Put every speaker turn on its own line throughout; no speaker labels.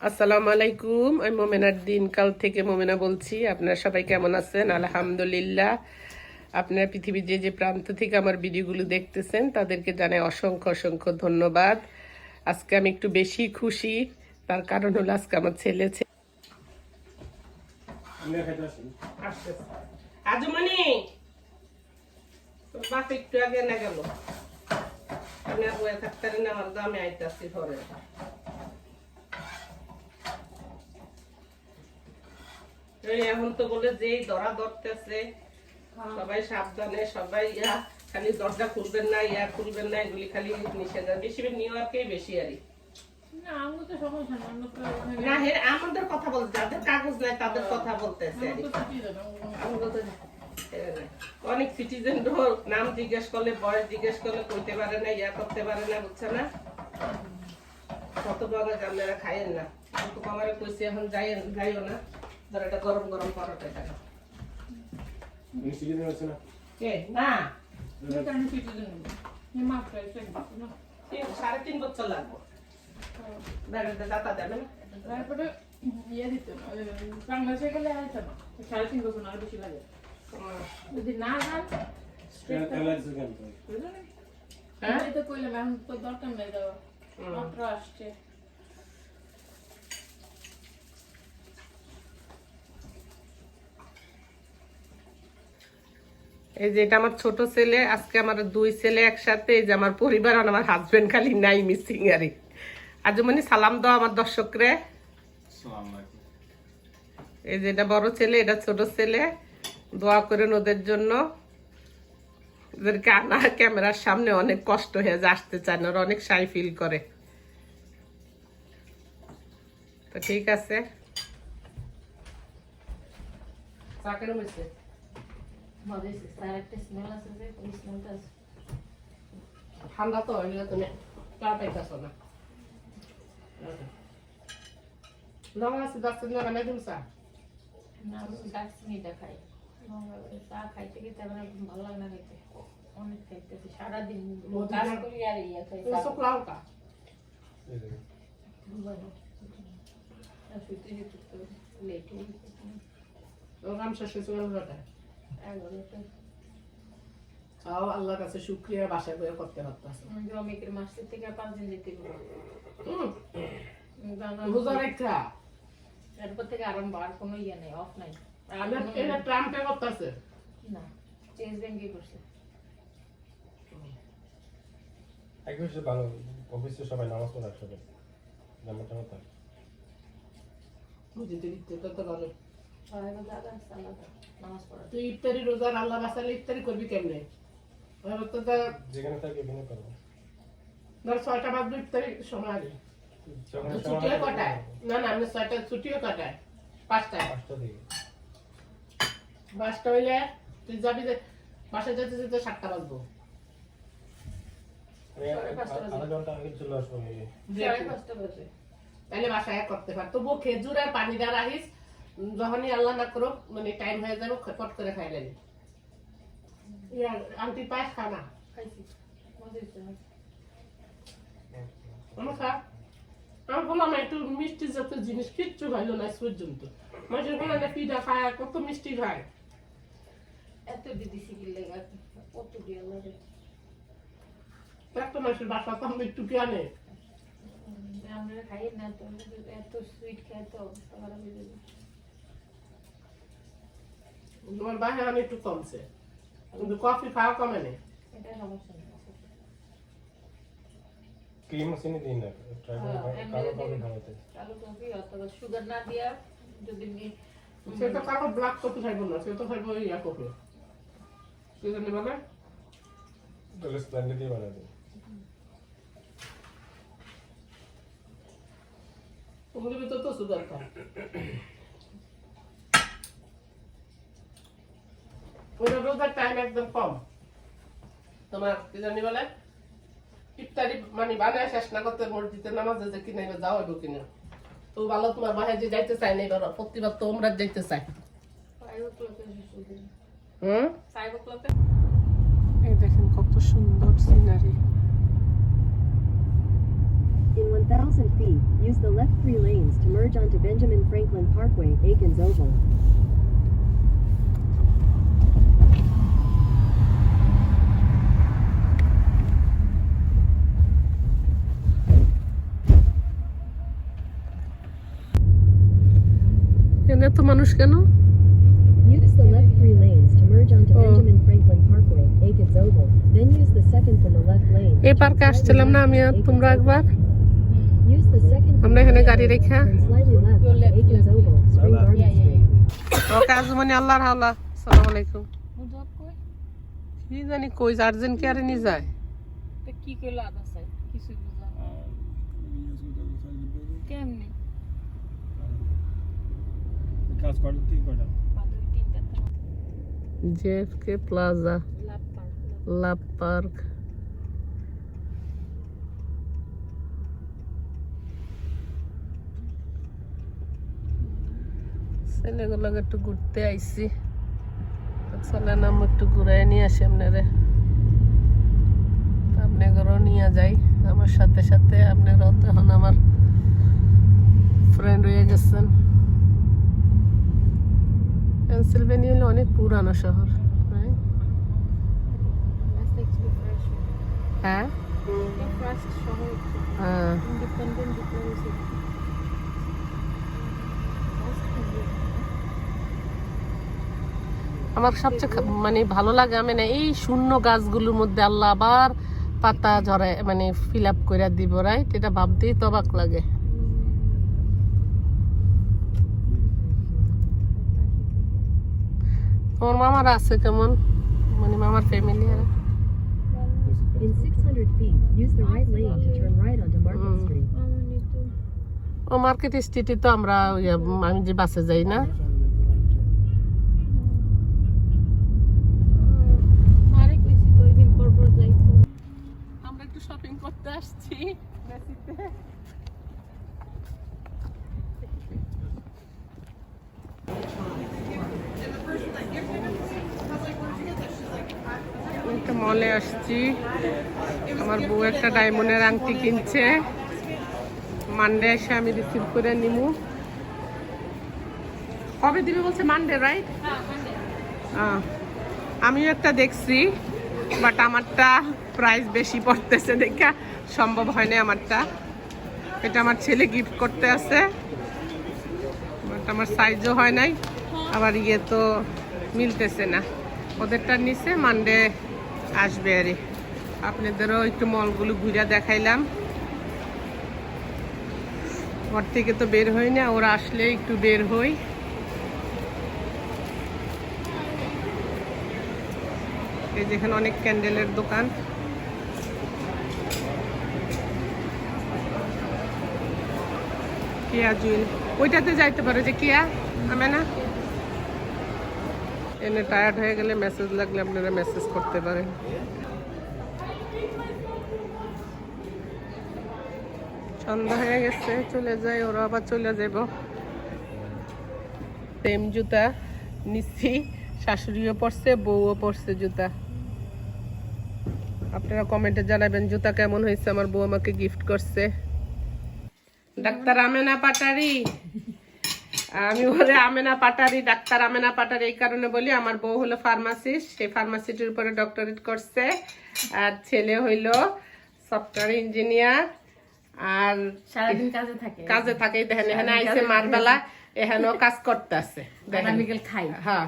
আসসালামু আলাইকুম আমি মোমেনার দিনকাল থেকে মোমেনা বলছি আপনারা সবাই কেমন আছেন? আলহামদুলিল্লাহ। আপনারা পৃথিবীর যে যে প্রান্ত থেকে আমার ভিডিওগুলো দেখতেছেন তাদেরকে জানাই অসংখ্য অসংখ্য ধন্যবাদ। আজকে আমি একটু বেশি খুশি তার কারণ হলো আজকে আমার ছেলে আজমনি বাপ একটু আগে না গেল। আমি আর বয়ে থাকতে না আমার দামে আইতাছি ঘরে। এখন তো বলে ধরা ধরতেছে সবাই সাবধানে সবাই ইয়া খালি দরজা খুলবেন না ইয়া খুলবেন না এগুলি খালি নিষেধ বেশি নিউ ইয়র্কেই বেশি
না
হে আমাদের কথা বলতে যাদের কাগজ নাই তাদের কথা বলতেছে। অনেক সিটিজেন নাম জিজ্ঞেস করলে বয়স জিজ্ঞেস করলে কইতে পারে না ইয়া করতে পারে না বুঝছে না? কত বাবা আপনারা খাইয়েন না। কিন্তু আমারে কইছে এখন যাই যাইও না। ধর এটা গরম গরম পরোটা খাও। কে না?
এটা আমি ছুটি দেবো এই মাত্র এসে গেছে না।
তিন- সাড়ে তিন বছর লাগবে। বেড়াতে দাতা দেবে না।
তারপরে ইয়ে দিত না বাংলাদেশে গেলে আইতো না। সাড়ে তিন বছর না আরও বেশি লাগে। যদি না যান
হ্যাঁ?
তো কইলাম এখন তো দরকার নেই দেওয়া। মাত্র আসছে।
এই যে এটা আমার ছোট ছেলে আজকে আমার দুই ছেলে একসাথে এই যে আমার পরিবার আর আমার হাজবেন্ড খালি নাই মিসিং আরে আজমনি সালাম দাও আমার দর্শকরে। এই যে এটা বড় ছেলে এটা ছোট ছেলে। দোয়া করেন ওদের জন্য। ওদেরকে আনা ক্যামেরার সামনে অনেক কষ্ট হয়ে যায় আসতে চায় না ওরা অনেক সাই ফিল করে। তো ঠিক আছে। চা কেন হয়েছে? ঠান্ডা তো হইলে তুমি চা পাইতেছ না লং আছে দশ দিন বানাই দিন চা
না আমি দারচিনিটা খাই চা খাইতে খেতে আমার ভালো লাগে না খাইতে অনেক খাইতেছি সারাদিন কাজ করি আর ইয়ে খাই
তুমি লাও কা
শুতে শুতে লেট হয়ে গেছে
ওর নাম শেষ তাও আল্লাহর কাছে শুক্রিয়া বাসায় বয়ে করতে পারতাছে।
জমিকের মাসের থেকে পাঁচ দিন যেতে
রোজা রেখা।
এরপর থেকে আরম্ভ আর কোনো ইয়ে নেই অফ নাই।
এটা ট্রাম্পে করতেছে।
না চেঞ্জ ব্যাংকে করছে।
একবিশে ভালো অফিসে সবাই নামাজ পড়ে একসাথে। জামা টামা তার
বুঝিতে দিতে তো ভালো। তুই ইফতারি রোজার আল্লাহ বাসালে ইফতারি করবি কেমনে? তো
যেখানে থাকে ওখানে করব।
ধর ছয়টা বাজবে ইফতারি সময় আগে
যখন
ছুটিও কটায়। না না আমি ছয়টা ছুটিও কটায়। পাঁচটায়।
পাঁচটা
হইলে তুই যাবি যে বাসায় যেতে যেতে সাতটা বাজবো।
আমি আ- আধা ঘণ্টা আগে চলে আসব আমি।
সাড়ে পাঁচটা বাজে।
তাহলে বাসায় করতে পার। তবুও খেজুর আর পানি উম, যখনই আল্লাহ না করো মানে টাইম হয়ে যাবে খটপট করে খাই লাগি আন্টি পায়েস
না?
খা। আমি বললাম একটু মিষ্টি জাতীয় জিনিস কিচ্ছু খাইলো না পর্যন্ত মাঝে বললাম না পিঠা খায় কত মিষ্টি খায়।
এত কত দিয়ে
একটা বাসা তো আমি একটু কে
আমরা খাই না তো এত সুইট খাই তো অবস্থা খারাপ হয়ে যাবে
তোমার বাসায় আমি একটু কমছে। কিন্তু কফি খাওয়া কমে নেই
এটা সমস্যা নেই
ক্রিম চিনি দিন না ট্রাই করে
হ্যাঁ,
খাও-
এমনি
কালো কফি খাওয়াতে।
কালো কফি অথবা সুগার না দিয়া যদি
সে তো কারও ব্ল্যাক কফি খাইব না সে তো খাইব ইয়া কফি সে জানি বলে?
তাহলে স্প্লেন্ডে দিয়ে বানাই দিন
ওগুলোর ভিতর তো সুগার খায় ওইটা রোজার টাইম একদম কম তোমার কি জানি বলে? ইফতারি মানে বানায় শেষ না করতে মসজিদের নামাজে যে কিনে এবার যাও এবার কিনে। তো ভালো তোমার বাসায় যে যাইতে চাই না এবার প্রতিবার তো ওমরাত যাইতে চাই
five o'clock এ শেষ হয়ে যাবে।
হুম?
Five o'clock এ
এই দেখেন কত সুন্দর scenery
In 1,000 feet, use the left three lanes to merge onto Benjamin Franklin Parkway, Aikens Oval.
এখানে তো মানুষ কেন
Use the left three lanes to merge onto
Oh.
Benjamin Franklin Parkway, Aikens Oval. Then use the second from the left lane.
এই পার্কে আসছিলাম না আমি আর তোমরা একবার আমরা এখানে গাড়ি রেখা. ওকে আজমানি আল্লাহর হাওলা সালাম আলাইকুম কি জানি কই আর্জেন্ট কেয়ারে নিয়ে যায়
তো কি কইলো আদা সাই কিছু বুঝলাম না। কেমনে
কাজ করার থেকে কয়টা
জেএফকে প্লাজা
লাভ
পার্ক। ছেলেগুলোকে একটু ঘুরতে আইছি। তো চলেন আমি একটু ঘুরাই নিয়ে আসি আপনারে। আপনাদেরও নিয়ে যাই। আমার সাথে সাথে আপনারাও তো এখন আমার ফ্রেন্ড হয়ে গেছেন। পেনসিলভেনিয়া হলো অনেক পুরানো শহর. হ্যাঁ হ্যাঁ. আমার সবচেয়ে মানে ভালো লাগে, আমি না এই শূন্য গাছগুলোর মধ্যে আল্লাহ আবার পাতা ঝরে মানে ফিল আপ করে দিব রাইট এটা ভাবতেই তবাক লাগে তোমার মামারা আছে কেমন? মানে মামার ফ্যামিলি আর
In 600 feet, use the right lane to turn right onto Market
Mm.
Street.
ও মার্কেট স্ট্রিটে তো আমরা আমি যে বাসে যাই না? আমরা একটু শপিং করতে আসছি। একটা মলে আসছি। আমার বউ একটা ডায়মন্ডের আংটি কিনছে। মানডে এসে আমি রিসিভ করে নিমু। কবে দিবে বলছে? মানডে রাইট আহ, আমিও একটা দেখছি বাট আমারটা প্রাইস বেশি পড়তেছে দেখা সম্ভব হয়নি আমারটা। এটা আমার ছেলে গিফট করতে আছে বাট আমার সাইজও হয় নাই। আবার ইয়ে তো মিলতেছে না। ওদেরটা নিচে মানডে আসবে আরে। আপনাদেরও একটু মলগুলো ঘুরে দেখাইলাম। ঘর থেকে তো বের হই না, ওরা আসলে একটু বের হই। এই যেখানে অনেক ক্যান্ডেলের দোকান। কেয়া জুয়েল। ওইটাতে যাইতে পারো যে কেয়া? আমি না এনে টায়ার্ড হয়ে গেলে মেসেজ লাগলে আপনারা মেসেজ করতে পারেন। সন্ধ্যা হয়ে গেছে, চলে যাই, ওরা আবার চলে যাব। সেম জুতা নিচ্ছি, শাশুড়িও পরছে, বউও পরছে জুতা। আপনারা কমেন্টে জানাবেন, জুতা কেমন হয়েছে? আমার বউ আমাকে গিফট করছে। ডাক্তার আমেনা পাটারি। আমি বলে আমেনা পাটারি ডাক্তার আমেনা পাটারি এই কারণে বলি আমার বউ হলো ফার্মাসিস্ট সেই ফার্মাসিটির উপরে ডক্টরেট করছে। আর ছেলে হইল সফটওয়্যার ইঞ্জিনিয়ার আর
সারাদিন কাজে থাকে।
কাজে থাকে দেখেন এখানে আইসে মারবেলা এখানেও কাজ করতে আছে
খাই।
হ্যাঁ।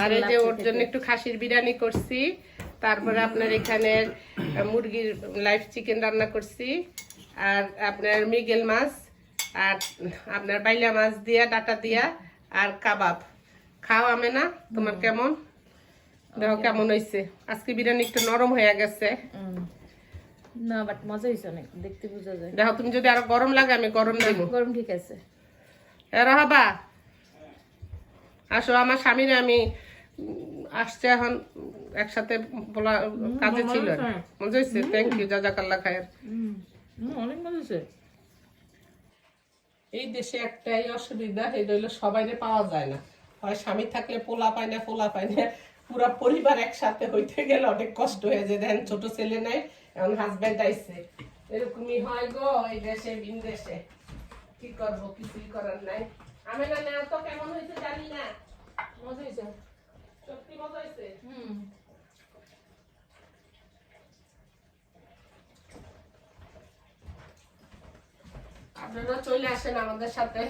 আর এই যে ওর জন্য একটু খাসির বিরিয়ানি করছি তারপরে আপনার এখানে মুরগির লাইফ চিকেন রান্না করছি আর আপনার মৃগেল মাছ। আর আপনার বাইলা মাছ দিয়া ডাটা দিয়া আর কাবাব। খাও আমে না তোমার কেমন? দেখো কেমন হয়েছে আজকে বিরিয়ানি একটু নরম হয়ে গেছে।
না বাট মজা হয়েছে অনেক দেখতে বোঝা যায়।
দেখো তুমি যদি আরও গরম লাগে আমি গরম দেবো।
গরম ঠিক আছে।
রাহাবা। আসো আমার স্বামীর আমি আসছে এখন একসাথে বলা কাজে ছিল। মজা হয়েছে থ্যাংক ইউ জাজাকাল্লা খায়ের।
অনেক মজা হয়েছে
এই দেশে একটাই অসুবিধা এই রইল সবাই পাওয়া যায় না। হয় স্বামী থাকলে পোলা পায় না, পোলা পায় না, পুরো পরিবার একসাথে হইতে গেলে অনেক কষ্ট হয়ে যায়। দেখেন ছোট ছেলে নাই, এখন হাজব্যান্ড আইসে এরকমই হয় গো এই দেশে বিন দেশে। কি করব, কিছুই করার নাই। আমি না তো কেমন হয়েছে জানি না
মজা হয়েছে
সত্যি মজা হয়েছে
হুম
আপনারা চলে আসেন আমাদের সাথে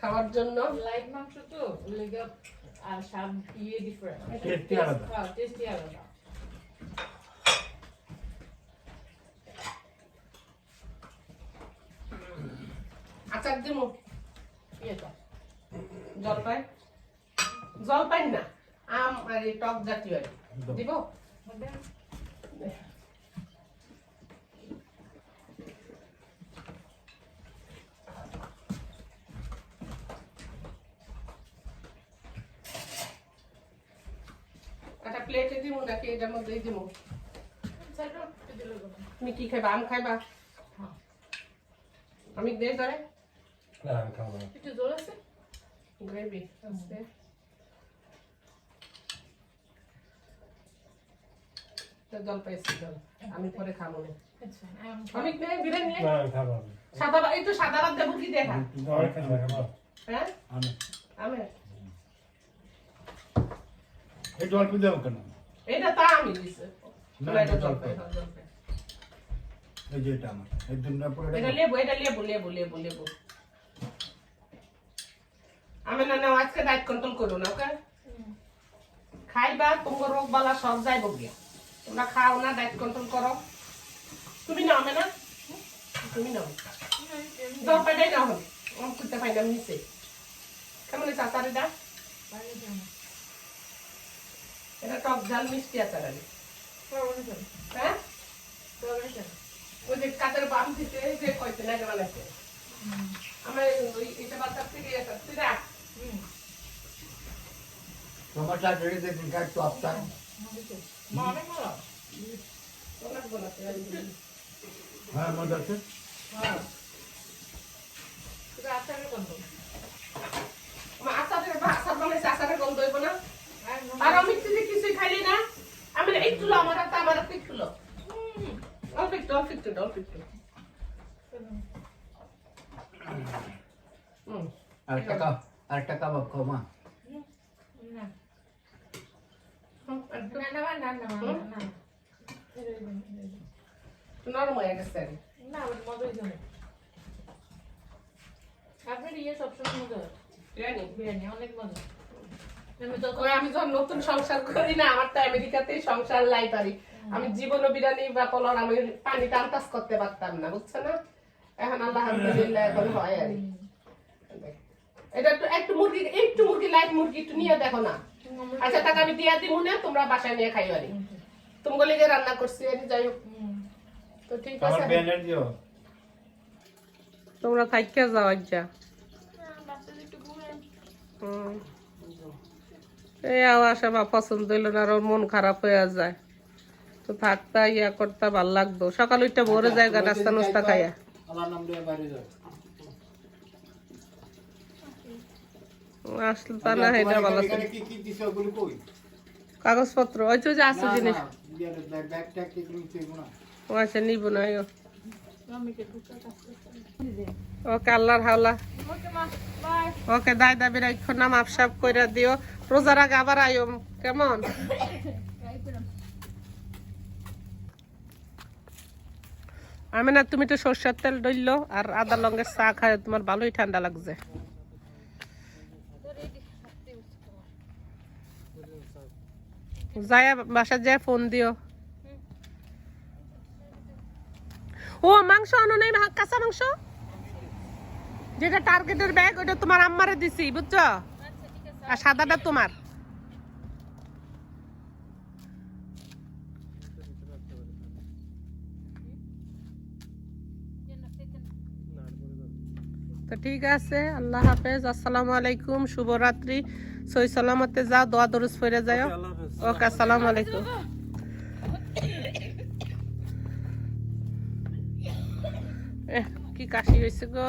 খাওয়ার জন্য।
লাইট মাংস তো লেগে আর সব ইয়ে ডিফারেন্ট
আলাদা।
হ্যাঁ টেস্টি আলাদা।
আচার দিব।
ইয়েটা।
জলপাই? জলপাই না আম আর এই টক জাতীয়। দিব একটা প্লেটে দিব নাকি এটার মধ্যেই দিব তুমি কি খাইবা? আম খাইবা?
হ্যাঁ।
আমি দে ধরে।
না আমি খাব।
একটু জোর আছে?
গ্রেভি আছে জল পাইছি জল। আমি পরে খাব না।
আচ্ছা আম
অনেক নেই বিরিয়ানি
না।
সাদা একটু সাদা ভাত দেবো কি দেখা? হ্যাঁ?
আমি একটু অল্প দেবো কেন?
এটা তা আমি দিছি
না,
এটা জল জল।
এই যে এটা আমার এই দুটা পরে
এটা লেবু এটা লেবু লেবু লেবু লেবু। আমি না না আজকে ডায়েট কন্ট্রোল করো না ওকে খাইবা তোমার রোগ বালা সব যাইব গিয়া। তোমরা খাও না ডায়েট কন্ট্রোল করো। তুমি নাও আমি না? তুমি নাও জলপাইটাই না হবে। আমি করতে পাই না নিচে কেমন হয়েছে আচার এটা টক ঝাল মিষ্টি আচার আমি হ্যাঁ? ওই যে কাতের বাম দিতে যে কইতে না বানাইছে। আমার ওই এটা বাচ্চার থেকে এটা তুই রাখ।
তোমার চাকরি দেখুন কাজ তো আপনার
অনেক ভালো
হ্যাঁ মজা আছে।
হ্যাঁ।
আচারের গন্ধ।
আমার আচারের বা আচার বানাইছে আচারের গন্ধ হইব না।
আর
আর আমি খাইলি না? আমি একটু লো, আমার হাতে আমার হাতে একটু লো। অল্প একটু অল্প একটু অল্প একটু। হুম।
আর টাকা আর খাও মা।
না। না না না না না না।
নরম হয়ে গেছে আর কি।
না মজা হয়েছে অনেক আপনার ইয়ে সবসময় মজা
বিরিয়ানি?
বিরিয়ানি অনেক মজা। আমি
যখন নতুন সংসার করি না আমার তো আমেরিকাতেই সংসার লাই পারি আমি জীবনও বিরিয়ানি বা পোলাও আমি পানি টানতাস করতে পারতাম না বুঝছ না? এখন আলহামদুলিল্লাহ এখন হয় আর এটা একটু একটু মুরগি একটু মুরগি লাইট মুরগি একটু নিয়ে দেখো না। আচ্ছা টাকা আমি দিয়া দিব না তোমরা বাসায় নিয়ে খাই আরি তোমাকে লেগে রান্না করছি আমি যাই হোক। তো ঠিক আছে। তোমরা থাইকে যাও আজ্জা এই পছন্দ হইল না আর ওর মন খারাপ হয়ে যায়। তো থাকতা ইয়া করতা ভালো লাগতো সকাল উঠটা ভোরে জায়গা নাস্তা নাস্তা খাইয়া।
আমার নাম দিয়ে বাইরে যাও।
আসলে তা না এটা ভালো ছিল।
এখানে কি কি দিছো ওগুলো কই?
কাগজপত্র ওই তো যে আছে জিনিস।
না, না।
ও আচ্ছা নিব না
কে ঢুকা
ওকে আল্লাহর হাওলা।
ওকে মা বাই।
ওকে দায় দাবি রাখো নাম আফসাব কইরা দিও। রোজার আগে আবার আইও কেমন? আমি না তুমি তো সর্ষের তেল ডইলো আর আদা লঙ্গের চা খায় তোমার ভালোই ঠান্ডা লাগছে। যায় বাসা যায় ফোন দিও। ও, মাংস আনো নাই কাঁচা মাংস? যেটা টার্গেটের ব্যাগ ওটা তোমার আম্মারে দিছি, বুঝছ? আর সাদাটা তোমার। তো ঠিক আছে আল্লাহ হাফেজ আসসালামু আলাইকুম শুভরাত্রি। সই সালামতে যাও দোয়া দরুজ ফিরে যাও। ওকে আসসালামু আলাইকুম। কি কাশি হয়েছে গো।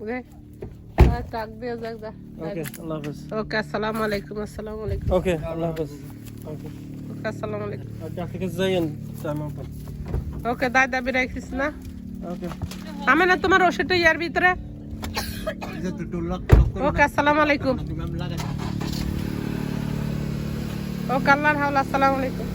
ওকে আর টাক দিয়ে যাক যা
ওকে আল্লাহ হাফেজ
ওকে আসসালামু আলাইকুম আসসালামু আলাইকুম
ওকে আল্লাহ হাফেজ ওকে
ওকে আসসালামু আলাইকুম
ডাক্তারকে যাইয়েন টাইম মতো
ওকে দায় দাবি রাখিস না
ওকে
আমি না তোমার ওষুধটা ইয়ার ভিতরে ওকে আসসালামু আলাইকুম ওকে আল্লাহর হাওলা আসসালামু আলাইকুম